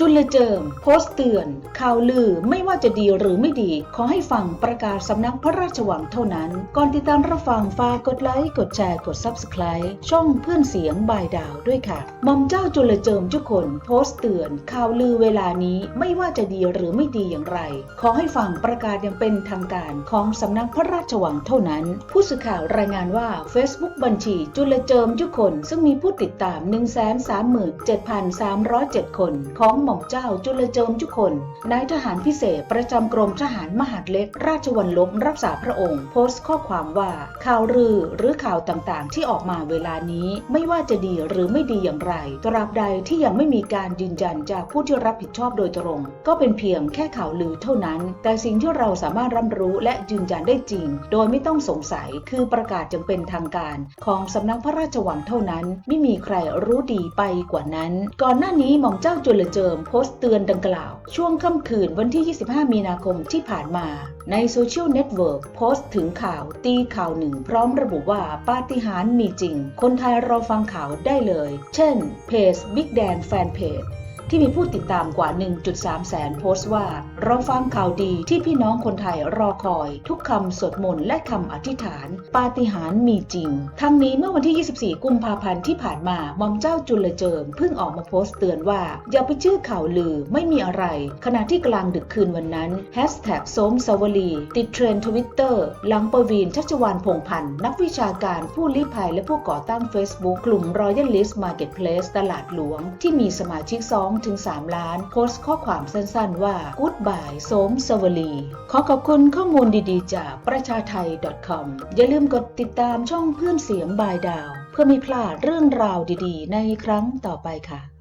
จุลเจิม โพสต์เตือน ข่าวลือไม่ว่าจะดีหรือไม่ดี ขอให้ฟังประกาศสำนักพระราชวังเท่านั้น ก่อนติดตามรับฟังฝากกดไลค์กดแชร์กด Subscribe ช่องเพื่อนเสียงบายดาวด้วยค่ะหมอมเจ้าจุลเจิมทุกคน โพสต์เตือน ข่าวลือเวลานี้ไม่ว่าจะดีหรือไม่ดีอย่างไร ขอให้ฟังประกาศอย่างเป็นทางการของสำนักพระราชวังเท่านั้น ผู้สื่อข่าวรายงานว่า Facebook บัญชีจุลเจิมทุกคน ซึ่งมีผู้ติดตาม 137,307 คนของหม่อมเจ้าจุลเจิมทุกคน นายทหารพิเศษประจำกรมทหารมหาดเล็ก ราชวัลลบรักษาพระองค์ โพสต์ข้อความว่า ข่าวลือหรือข่าวต่างๆ ที่ออกมาเวลานี้ไม่ว่าจะดีหรือไม่ดีอย่างไร ตราบใดที่ยังไม่มีการยืนยันจากผู้ที่รับผิดชอบโดยตรง ก็เป็นเพียงแค่ข่าวลือเท่านั้น แต่สิ่งที่เราสามารถรับรู้และยืนยันได้จริง โดยไม่ต้องสงสัยคือประกาศจังเป็นทางการ ของสำนักพระราชวังเท่านั้น ไม่มีใครรู้ดีไปกว่านั้น ก่อนหน้านี้หม่อมเจ้าจุลเจิมโพสต์เตือนดังกล่าว ช่วงค่ำคืนวันที่ 25 มีนาคมที่ผ่านมา ในโซเชียลเน็ตเวิร์กโพสต์ถึงข่าวตีข่าวหนึ่ง พร้อมระบุว่าปาฏิหาริย์มีจริง คนไทยรอฟังข่าวได้เลย เช่นเพจ Big Dan Fan Page ที่มีผู้ติดตามกว่า 1.3 แสนโพสต์ว่า เราฟังข่าวดีที่พี่น้องคนไทยรอคอย ทุกคำสวดมนต์และคำอธิษฐาน ปาฏิหาริย์มีจริง ทั้งนี้เมื่อวันที่ 24 กุมภาพันธ์ที่ผ่านมาหมอมเจ้าจุลเจิมเพิ่งออกมาโพสต์เตือนว่า อย่าไปเชื่อข่าวลือไม่มีอะไร ขณะที่กลางดึกคืนวันนั้นแฮชแท็กสมสวลี ติดเทรนด์ทวิตเตอร์หลังประวีนชัชวานพงพันธ์นักวิชาการผู้ลี้ภัยและผู้ก่อตั้ง Facebook กลุ่ม Royal List Marketplace ตลาดหลวง ที่มีสมาชิก2ถึง3ล้าน โพสต์ข้อความสั้นๆว่า Goodbye สมสวลี ขอขอบคุณข้อมูลดีๆ จากประชาไทย .com อย่าลืมกดติดตามช่องเพื่อนเสียงบายดาว เพื่อไม่พลาดเรื่องราวดีๆ ในครั้งต่อไปค่ะ